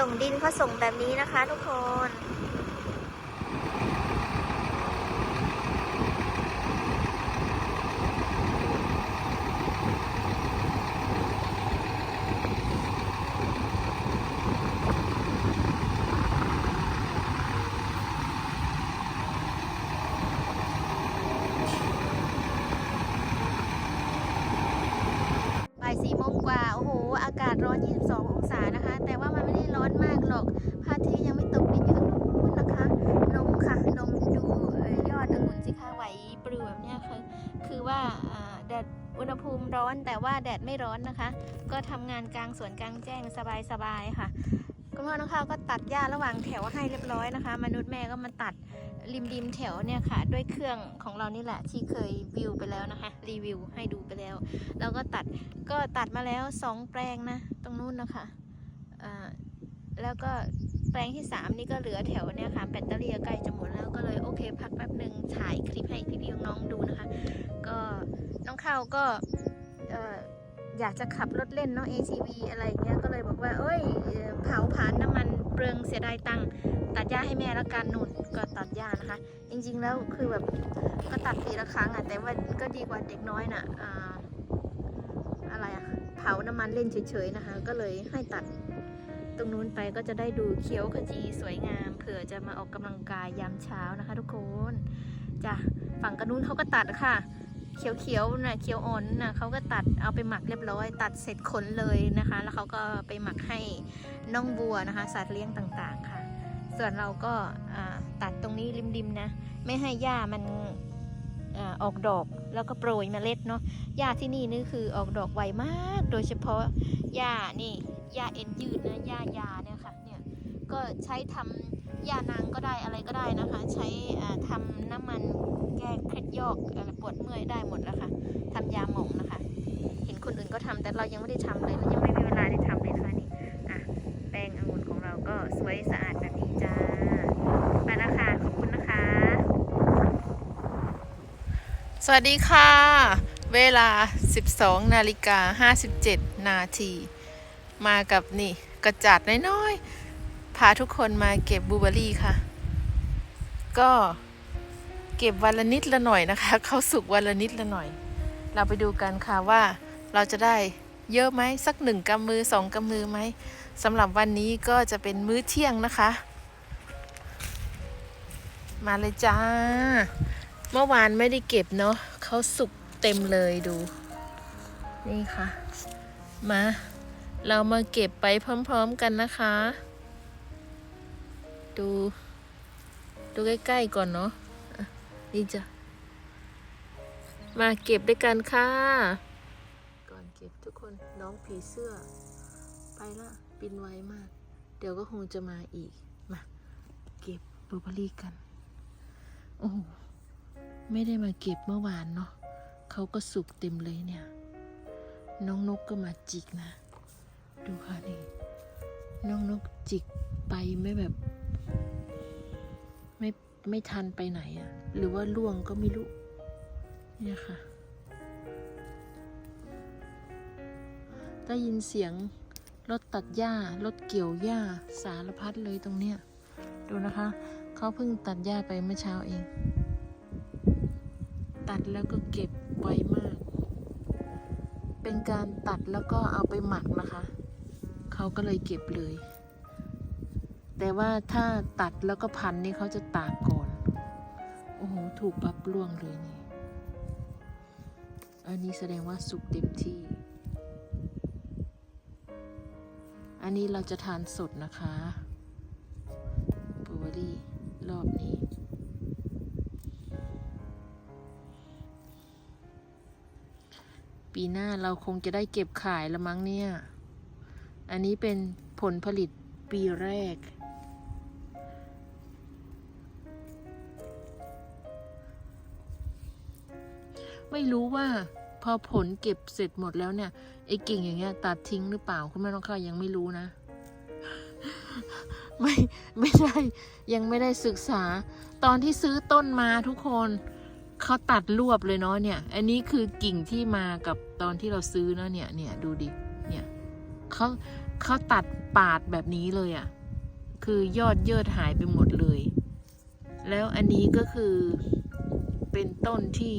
ส่งดินเขาส่งแบบนี้นะคะทุกคนบ่ายสี่โมงกว่า โอ้โห อากาศร้อน 22อง ร้อนแต่ว่าแดดไม่ร้อนนะคะ ก็ทำงานกลางสวนกลางแจ้งสบายๆค่ะ คุณพ่อน้องข้าวก็ตัดหญ้าระหว่างแถวให้เรียบร้อยนะคะ มนุษย์แม่ก็มาตัดริมริมๆแถวเนี่ยค่ะ ด้วยเครื่องของเรานี่แหละที่เคยวิวไปแล้วนะคะ รีวิวให้ดูไปแล้ว แล้วก็ตัดก็ตัดมาแล้วสองแปลงนะ ตรงนู้นนะคะอ่าแล้วก็แปลงที่ 3 นี่ก็เหลือแถวเนี่ยค่ะแบตเตอรี่ใกล้จะหมดแล้วก็เลยโอเค พักแป๊บหนึ่งถ่ายคลิปให้พี่ๆน้องๆดูนะคะ ก็น้องข้าวก็ อยากจะขับรถเล่นเนาะ ACV อะไรเงี้ย ก็เลยบอกว่า เอ้ย เผาผลาญน้ำมันเปลืองเสียดายตังค์ตัดหญ้าให้แม่ละกันหนุนก็ตัดหญ้านะคะ จริงๆแล้วคือแบบก็ตัดปีละครั้งอะแต่ว่าก็ดีกว่าเด็กน้อยน่ะอ่าอะไรอะเผาน้ำมันเล่นเฉยๆนะคะ ก็เลยให้ตัดตรงนู้นไปก็จะได้ดูเขียวขจีสวยงาม เผื่อจะมาออกกำลังกายยามเช้านะคะ ทุกคนจ้ะฝั่งกระนู้นเขาก็ตัดค่ะ เขียวๆนะเขียวอ่อนนะเขาก็ตัดเอาไปหมักเรียบร้อย ตัดเสร็จขนเลยนะคะ แล้วเขาก็ไปหมักให้น้องบัวนะคะ สัตว์เลี้ยงต่างๆค่ะ ส่วนเราก็ตัดตรงนี้ริมๆนะ ไม่ให้หญ้ามันออกดอกแล้วก็โปรยเมล็ดเนาะหญ้าที่นี่นี่คือออกดอกไวมาก โดยเฉพาะหญ้านี่หญ้าเอ็นยืดนะหญ้ายาเนี่ยค่ะเนี่ยก็ใช้ทำ หญ้านางก็ได้อะไรก็ได้นะคะ ใช้อ่าทำน้ำมันแก้เคล็ดยอกปวดเมื่อยได้หมดแล้วค่ะทำยาหมองนะคะ เห็นคนอื่นก็ทำแต่เรายังไม่ได้ทำเลยยังไม่มีเวลาได้ทำเลยนะคะนี่อะแป้งองุ่นของเราก็สวยสะอาดแบบนี้จ้าไปแล้วค่ะขอบคุณนะคะ สวัสดีค่ะ เวลา 12นาฬิกา57นาทีมากับนี่กระจัดน้อยๆ พาทุกคนมาเก็บบลูเบอรี่ค่ะ ก็เก็บวันละนิดละหน่อยนะคะ เขาสุกวันละนิดละหน่อย เราไปดูกันค่ะว่าเราจะได้เยอะไหมสักหนึ่งกำมือสองกำมือไหมสำหรับวันนี้ก็จะเป็นมื้อเที่ยงนะคะ มาเลยจ้า เมื่อวานไม่ได้เก็บเนาะเขาสุกเต็มเลยดู นี่ค่ะ มา เรามาเก็บไปพร้อม ๆกันนะคะ ดู ดูใกล้ๆก่อนเนาะนี่จ้ะ มาเก็บด้วยกันค่ะ ก่อนเก็บทุกคนน้องผีเสื้อ ไปละบินไวมาก เดี๋ยวก็คงจะมาอีก มา เก็บบลูเบอรี่กัน โอ้โหไม่ได้มาเก็บเมื่อวานเนาะเขาก็สุกเต็มเลยเนี่ย น้องนกก็มาจิกนะ ดูค่ะนี่น้องนกจิกไปไม่แบบ ไม่ไม่ทันไปไหนอะหรือว่าล่วงก็ไม่รู้เนี่ยค่ะ ได้ยินเสียงรถตัดหญ้ารถเกี่ยวหญ้าสารพัดเลยตรงเนี้ย ดูนะคะ เขาเพิ่งตัดหญ้าไปเมื่อเช้าเอง ตัดแล้วก็เก็บไวมาก เป็นการตัดแล้วก็เอาไปหมักนะคะ เขาก็เลยเก็บเลย แต่ว่าถ้าตัดแล้วก็พันนี่เขาจะตากก่อน โอ้โห ถูกปับล่วงเลยนี่ อันนี้แสดงว่าสุกเต็มที่ อันนี้เราจะทานสดนะคะบลูเบอรี่รอบนี้ปีหน้าเราคงจะได้เก็บขายละมั้งเนี่ย อันนี้เป็นผลผลิตปีแรก ไม่รู้ว่าพอผลเก็บเสร็จหมดแล้วเนี่ยไอ้กิ่งอย่างเงี้ย ตัดทิ้งหรือเปล่าคุณแม่น้องข้าวยังไม่รู้นะ ไม่ไม่ได้ยังไม่ได้ศึกษา ตอนที่ซื้อต้นมาทุกคนเขาตัดรวบเลยเนาะเนี่ย อันนี้คือกิ่งที่มากับตอนที่เราซื้อเนาะเนี่ยเนี่ยดูดิเนี่ยเขาเขาตัดปาดแบบนี้เลยอะ่ะ คือยอดเยิดหายไปหมดเลย แล้วอันนี้ก็คือเป็นต้นที่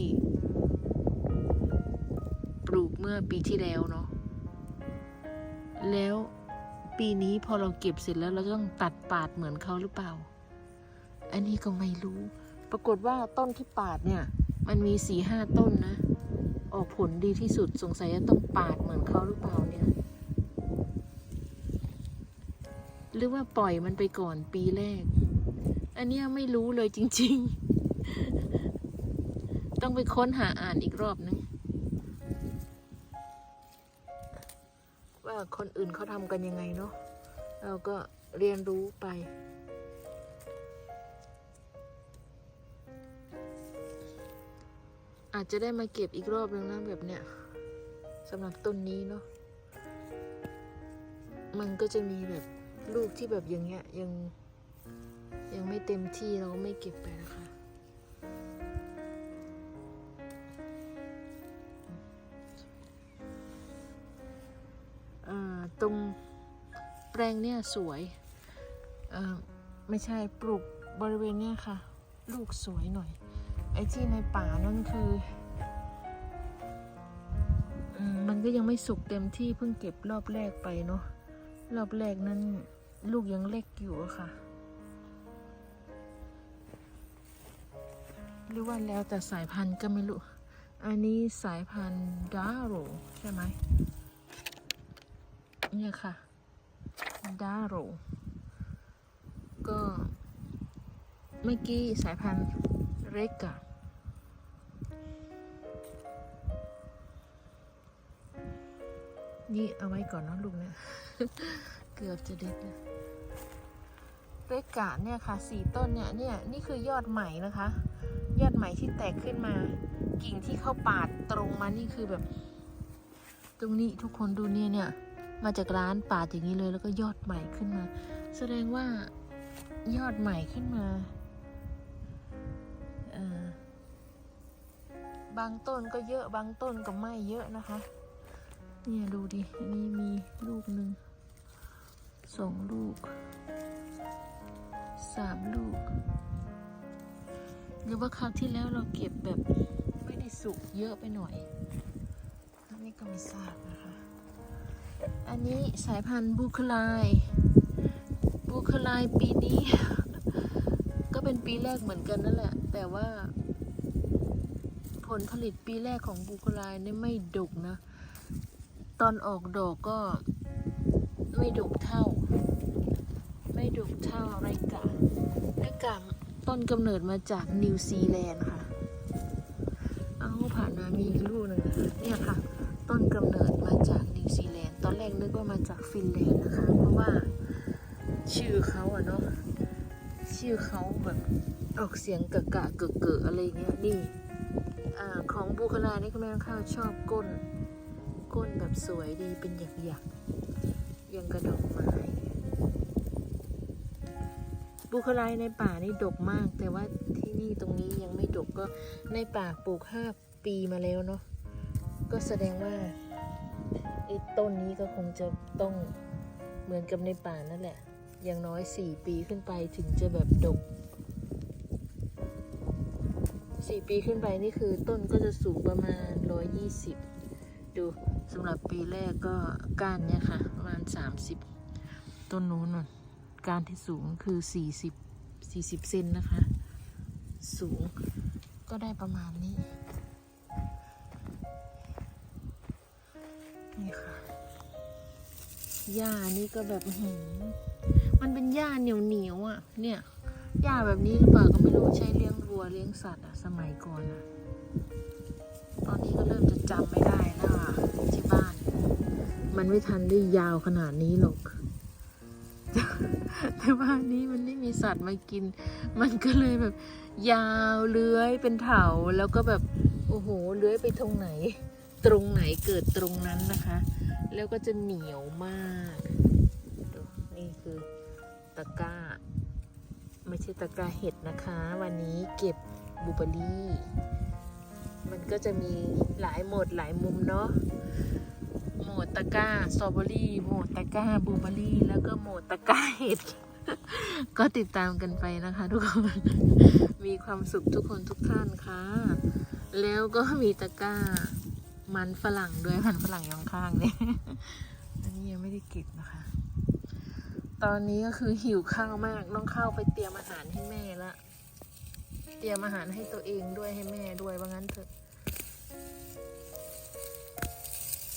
ลูกเมื่อปีที่แล้วเนาะแล้วปีนี้พอเราเก็บเสร็จแล้วเราต้องตัดปาดเหมือนเขาหรือเปล่า อันนี้ก็ไม่รู้ ปรากฏว่าต้นที่ปาดเนี่ย มันมีสี่ห้าต้นนะ ออกผลดีที่สุดสงสัยจะต้องปาดเหมือนเขาหรือเปล่าเนี่ย หรือว่าปล่อยมันไปก่อนปีแรก อันเนี้ยไม่รู้เลยจริง ๆ ต้องไปค้นหาอ่านอีกรอบนึง คนอื่นเขาทำกันยังไงเนาะเราก็เรียนรู้ไป อาจจะได้มาเก็บอีกรอบนึงนะแบบเนี้ยสำหรับต้นนี้เนาะมันก็จะมีแบบลูกที่แบบอย่างเงี้ยยังยังไม่เต็มที่เราไม่เก็บไปนะคะ แปลงเนี่ยสวยเอ่อไม่ใช่ปลูกบริเวณเนี้ยค่ะ ลูกสวยหน่อย ไอ้ที่ในป่านั่นคือมันก็ยังไม่สุกเต็มที่เพิ่งเก็บรอบแรกไปเนาะรอบแรกนั้นลูกยังเล็กอยู่ค่ะ หรือว่าแล้วแต่สายพันธุ์ก็ไม่รู้ อันนี้สายพันธุ์ดาโรใช่ไหมเนี่ยค่ะ ดาโร ก็เมื่อกี้สายพันธุ์เรกานี่เอาไว้ก่อนนะลูกเนี่ยเกือบจะเด็ดนะเรกาเนี่ยค่ะสี่ต้นเนี่ยเนี่ยนี่คือยอดใหม่นะคะ ยอดใหม่ที่แตกขึ้นมา กิ่งที่เข้าปาดตรงมานี่คือแบบ ตรงนี้ทุกคนดูเนี่ยเนี่ย มาจากร้านปาดอย่างนี้เลยแล้วก็ยอดใหม่ขึ้นมา แสดงว่ายอดใหม่ขึ้นมาบางต้นก็เยอะบางต้นก็ไม่เยอะนะคะ เนี่ยดูดิอันนี้มีลูกหนึ่งสองลูกสามลูก หรือว่าคราวที่แล้วเราเก็บแบบไม่ได้สุกเยอะไปหน่อย อันนี้ก็ไม่ทราบนะคะ อันนี้สายพันธุ์บูคลายบูคลายปีนี้ ก็เป็นปีแรกเหมือนกันนั่นแหละ แต่ว่า ผลผลิตปีแรกของบูคลายนี่ไม่ดกนะ ตอนออกดอกก็ไม่ดกเท่า ไม่ดกเท่าไรกะไรกะต้นกำเนิดมาจากนิวซีแลนด์ค่ะ เอาผ่านมามีลูกหนึ่งเนี่ยค่ะ ต้นกำเนิดมาจากนิวซีแลนด์ ตอนแรกนึกว่ามาจากฟินแลนด์นะคะ เพราะว่าชื่อเขาอะเนาะชื่อเขาแบบออกเสียงกะกะเกะเกอะอะไรเงี้ยนี่อของบูคลานี่ก็แม่ข้าวชอบก้น ก้นแบบสวยดีเป็นหยักหยักยังกระดอกไม้บูคลายในป่านี่ดกมาก แต่ว่าที่นี่ตรงนี้ยังไม่ดกก็ในป่าปลูกห้าปีมาแล้วเนาะก็แสดงว่า อ้ต้นนี้ก็คงจะต้องเหมือนกับในป่านั่นแหละ อย่างน้อยสี่ปีขึ้นไปถึงจะแบบดกสี่ปีขึ้นไปนี่คือต้นก็จะสูงประมาณร้อยยี่สิบดูสำหรับปีแรกก็ก้านเนี่ยค่ะ ประมาณสามสิบต้นนู้นน่ะก้านที่สูงคือสี่สิบสี่สิบเซนนะคะ สูงก็ได้ประมาณนี้ หญ้านี่ก็แบบหมันเป็นหญ้าเหนียวเหนียวๆอะ เนี่ยหญ้าแบบนี้หรือเปล่าก็ไม่รู้ใช้เลี้ยงวัวเลี้ยงสัตว์อะสมัยก่อนอะ ตอนนี้ก็เริ่มจะจำไม่ได้แล้วอะที่บ้าน มันไม่ทันได้ยาวขนาดนี้หรอกแต่บ้านนี้มันไม่มีสัตว์มากิน มันก็เลยแบบ ยาวเลื้อยเป็นเถาแล้วก็แบบโอ้โหเลื้อยไปตรงไหน ตรงไหนเกิดตรงนั้นนะคะ แล้วก็จะเหนียวมากดูนี่คือตะกร้า ไม่ใช่ตะกร้าเห็ดนะคะ วันนี้เก็บบูเบอรี่ มันก็จะมีหลายโหมดหลายมุมเนาะโหมดตะกร้าสตรอเบอรี่โหมดตะกร้าบูเบอรี่ แล้วก็โหมดตะกร้าเห็ดก็ติดตามกันไปนะคะทุกคน มีความสุขทุกคนทุกท่านค่ะ แล้วก็มีตะกร้า มันฝรั่งด้วยมันฝรั่งยอยข้างเนี่ยอันนี้ยังไม่ได้เก็บนะคะ ตอนนี้ก็คือหิวข้าวมากต้องเข้าไปเตรียมอาหารให้แม่ละเตรียมอาหารให้ตัวเองด้วยให้แม่ด้วยว่างั้นเถอะ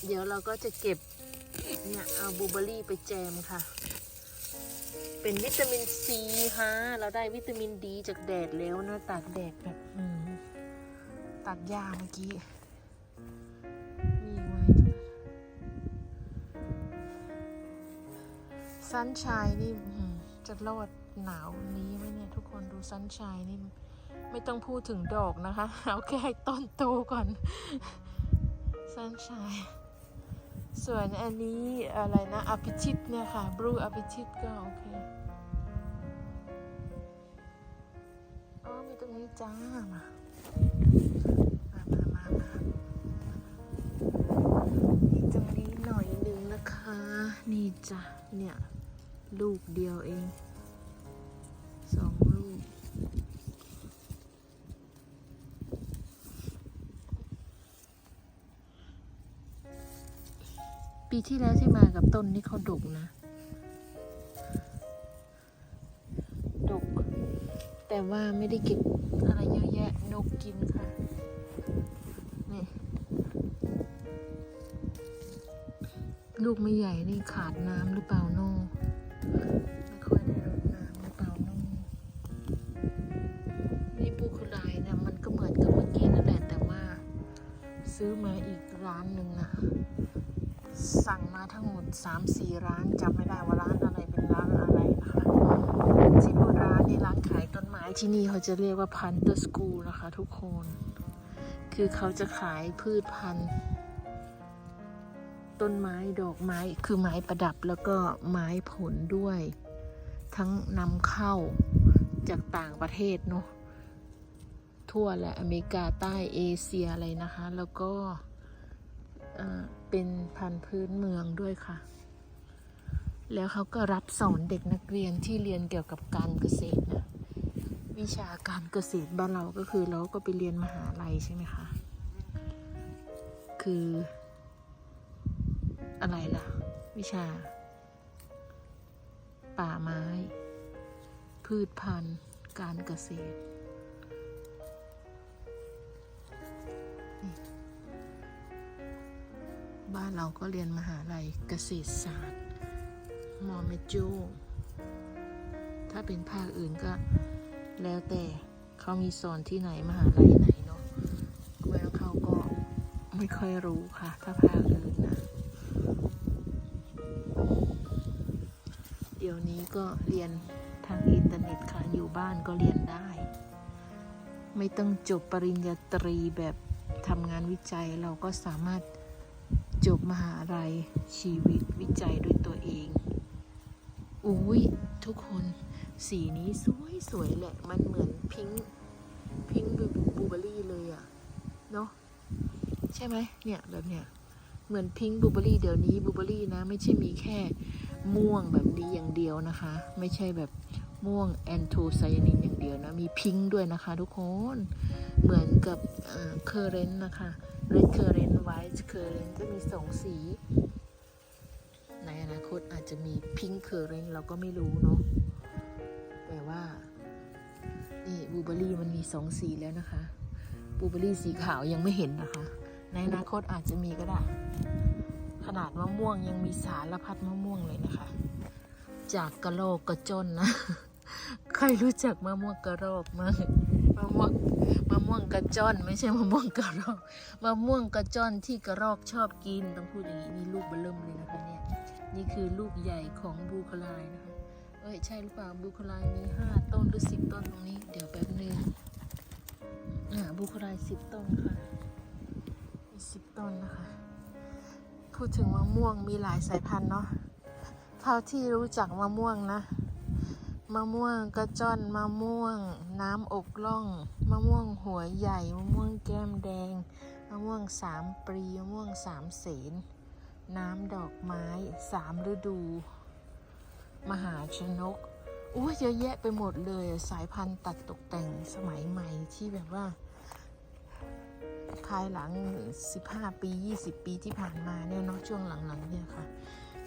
เดี๋ยวเราก็จะเก็บเนี่ยเอาบลูเบอร์รี่ไปแจมค่ะ เป็นวิตามินซีค่ะเราได้วิตามินดีจากแดดแล้วนะตากแดดแบบตัดหญ้าเมื่อกี้ ซันชายนี่อืมจะรอดหนาวนี้ไหมเนี่ย ทุกคนดูซันชายนี่ ไม่ต้องพูดถึงดอกนะคะ เอาแค่ให้ต้นโตก่อนซันชายส่วนอันนี้อะไรนะอภิชิตเนี่ยค่ะบลูอภิชิตก็โอเคอ๋อมีตรงนี้จ้ามามามามามามีตรงนี้หน่อยหนึ่งนะคะนี่จ้ะเนี่ย ลูกเดียวเองสองลูก ปีที่แล้วที่มากับต้นนี่เขาดกนะ ดก แต่ว่าไม่ได้เก็บอะไรเยอะแยะ นกกินค่ะนี่ลูกไม่ใหญ่นี่ขาดน้ำหรือเปล่า ซื้อมาอีกร้านหนึ่งนะสั่งมาทั้งหมด 3-4 ร้านจำไม่ได้ว่าร้านอะไรเป็นร้านอะไรนะคะที่โบรานี่ร้านขายต้นไม้ที่นี่เขาจะเรียกว่าพันเตอร์สกูลนะคะทุกคน คือเขาจะขายพืชพันธุ์ ต้นไม้ดอกไม้คือไม้ประดับแล้วก็ไม้ผลด้วย ทั้งนำเข้าจากต่างประเทศเนาะ ทั่วแหละอเมริกาใต้เอเชียอะไรนะคะ แล้วก็เป็นพันพื้นเมืองด้วยค่ะ แล้วเขาก็รับสอนเด็กนักเรียนที่เรียนเกี่ยวกับการเกษตรนะวิชาการเกษตรบ้านเราก็คือเราก็ไปเรียนมหาลัยใช่ไหมคะ คือ อะไรล่ะ วิชา ป่าไม้ พืชพันธุ์ การเกษตร บ้านเราก็เรียนมหาลัยเกษตรศาสตร์ มอเมโจถ้าเป็นภาคอื่นก็แล้วแต่เขามีสอนที่ไหนมหาลัยไหนเนาะเมื่อเขาก็ไม่ค่อยรู้ค่ะ ถ้าภาคอื่นนะ เดี๋ยวนี้ก็เรียนทางอินเทอร์เน็ตค่ะ อยู่บ้านก็เรียนได้ ไม่ต้องจบปริญญาตรีแบบทำงานวิจัยเราก็สามารถ จบมหาลัยชีวิตวิจัยด้วยตัวเอง อุ้ยทุกคนสีนี้สวยสวยแหละ มันเหมือนพิงพิงค์บลูเบอรี่เลยอะเนาะใช่ไหมเนี่ยแบบเนี้ยเหมือนพิงบูเบอรี่เดี๋ยวนี้บูเบอรี่นะ ไม่ใช่มีแค่ม่วงแบบนี้อย่างเดียวนะคะ ไม่ใช่แบบ ม่วงแอนโทไซยานินอย่างเดียวนะ มีพิงค์ด้วยนะคะทุกคน เหมือนกับเคอร์เรนต์นะคะ red currant white currant จะมีสองสี ในอนาคตอาจจะมี pink currant เราก็ไม่รู้เนาะแต่ว่า นี่บูเบอรี่มันมีสองสีแล้วนะคะบูเบอรี่สีขาวยังไม่เห็นนะคะ ในอนาคตอาจจะมีก็ได้ ขนาดมะม่วงยังมีสารพัดมะม่วงเลยนะคะ จากกระโลกกระจนนะ ใครรู้จักมะม่วงกระรอกมั้งมะม่วงมะม่วงกระจ้อนไม่ใช่มะม่วงกระรอกมะม่วงกระจ้อนที่กระรอกชอบกินต้องพูดอย่างนี้นี่ลูกเบลเริ่มเลยนะคะเนี่ยนี่คือลูกใหญ่ของบูคลายนะคะเอ้ยใช่หรือเปล่าบูคลายมีห้าต้นหรือสิบต้นตรงนี้ เดี๋ยวแป๊บนึงอ่าบูคลายสิบต้นค่ะมีสิบต้นนะคะพูดถึงมะม่วงมีหลายสายพันธุ์เนาะเท่าที่รู้จักมะม่วงนะ มะม่วงกระจ้อนมะม่วง น้ำอกล่อง มะม่วงหัวใหญ่ มะม่วงแก้มแดง มะม่วงสามปรีมะม่วงสามเสนน้ำดอกไม้สามฤดู มหาชนกอุ้เยอะแยะไปหมดเลยสายพันธุ์ตัดตกแต่งสมัยใหม่ที่แบบว่า ภายหลัง 15 ปี 20 ปีที่ผ่านมาเนี่ยเนาะช่วงหลังๆเนี่ยค่ะ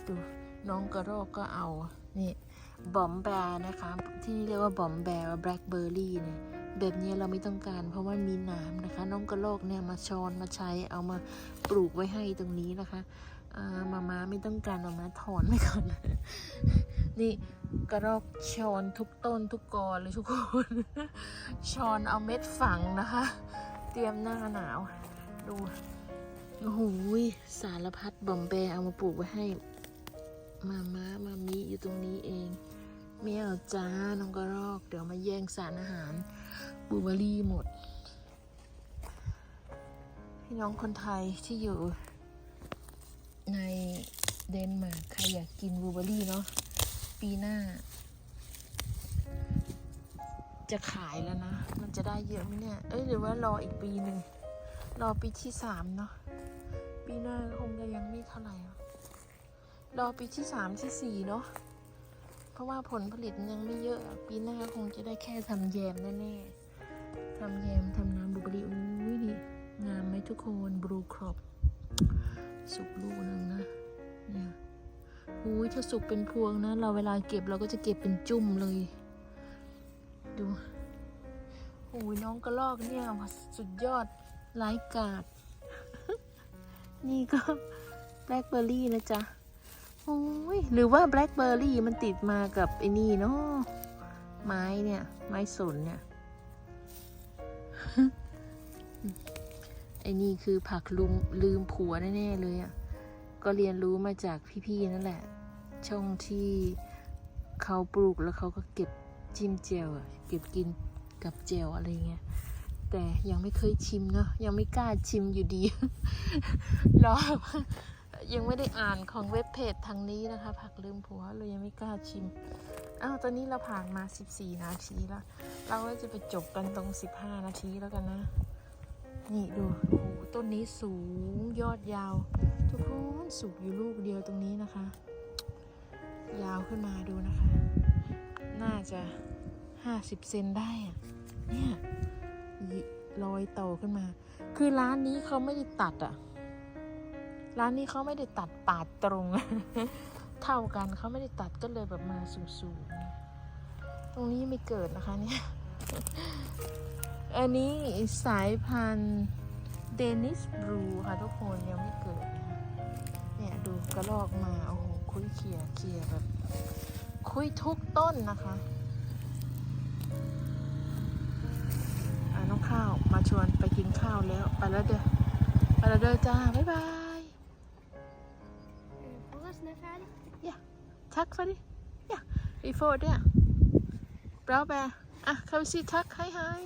ดูน้องกระรอกก็เอานี่ บอมแบร์นะคะที่นี่เรียกว่าบอมแบร์แบล็คเบอร์รี่เนี่ยแบบนี้เราไม่ต้องการเพราะว่ามีน้ำนะคะ น้องกระรอกเนี่ยมาช้อนมาใช้เอามาปลูกไว้ให้ตรงนี้นะคะอ่ามามาไม่ต้องการเอามาถอนไปก่อน นี่กระรอกช้อนทุกต้นทุกกอเลยทุกคนช้อนเอาเม็ดฝังนะคะ เตรียมหน้าหนาว ดูโอ้โหสารพัดบอมแบร์เอามาปลูกไว้ให้ มาม้ามามีอยู่ตรงนี้เอง ไม่เอาจ้าน้องกระรอก เดี๋ยวมาแย่งสารอาหารบูเบอรี่หมด พี่น้องคนไทยที่อยู่ในเดนมาร์กใครอยากกินบูเบอรี่เนาะปีหน้า จะขายแล้วนะ มันจะได้เยอะไหมเนี่ย เอ้ยหรือว่ารออีกปีหนึ่ง รอปีที่สามเนาะปีหน้าคงจะยังไม่เท่าไหร่รอปีที่สามที่สี่เนาะ ราะว่าผลผลิตยังไม่เยอะ ปีหน้าคงจะได้แค่ทำแยมแน่ๆทำแยมทำน้ำบลูเบรีอุ้ยนี่งามไหมทุกคนบลูครอปสุกลูกหนึ่งนะเนี่ยอุ้ยถ้าสุกเป็นพวงนะ เราเวลาเก็บเราก็จะเก็บเป็นจุ่มเลย ดูโอ้ยน้องกระลอกเนี่ยสุดยอดไร้กาด นี่ก็แบล็คเบอร์รี่นะจ๊ะ โอ้ยหรือว่าแบล็คเบอร์รี่มันติดมากับไอ้นี่เนาะไม้เนี่ย ไม้สนเนี่ยไอ้นี่คือผักลุมลืมผัวแน่ๆเลยอะ่ะก็เรียนรู้มาจากพี่ๆนั่นแหละ ช่องที่เขาปลูกแล้วเขาก็เก็บจิ้มเจลอะเก็บกินกับเจลอะไรเงี้ยแต่ยังไม่เคยชิมเนาะยังไม่กล้าชิมอยู่ดีรอ ยังไม่ได้อ่านของเว็บเพจทางนี้นะคะ ผักลืมผัวเลยยังไม่กล้าชิมอ้าวตอนนี้เราผ่านมา 14 นาทีแล้ว เราก็จะไปจบกันตรง 15 นาทีแล้วกันนะ นี่ดูโอ้ต้นนี้สูงยอดยาว ทุกคนสุกอยู่ลูกเดียวตรงนี้นะคะ ยาวขึ้นมาดูนะคะ น่าจะ 50 เซนได้อะเนี่ยลอยโตขึ้นมา คือร้านนี้เขาไม่ได้ตัดอะ ร้านนี้เขาไม่ได้ตัดปาดตรง เท่ากันเขาไม่ได้ตัดก็เลยแบบมาสูงๆตรงนี้ไม่เกิดนะคะเนี่ยอันนี้สายพันธุ์เดนิสบลูค่ะทุกคนยังไม่เกิดเนี่ยดูกระลอกมาโอ้โหคุยเขี่ยเขี่ยแบบ คุยทุกต้นนะคะอะน้องข้าวมาชวนไปกินข้าวแล้ว ไปแล้วเด้อไปแล้วเด้อจ้า บ๊ายบาย Frukosten er færdig. Tak for det. Ja, vi får der. Bra bær. Ah, kan vi sige tak? Hej hej.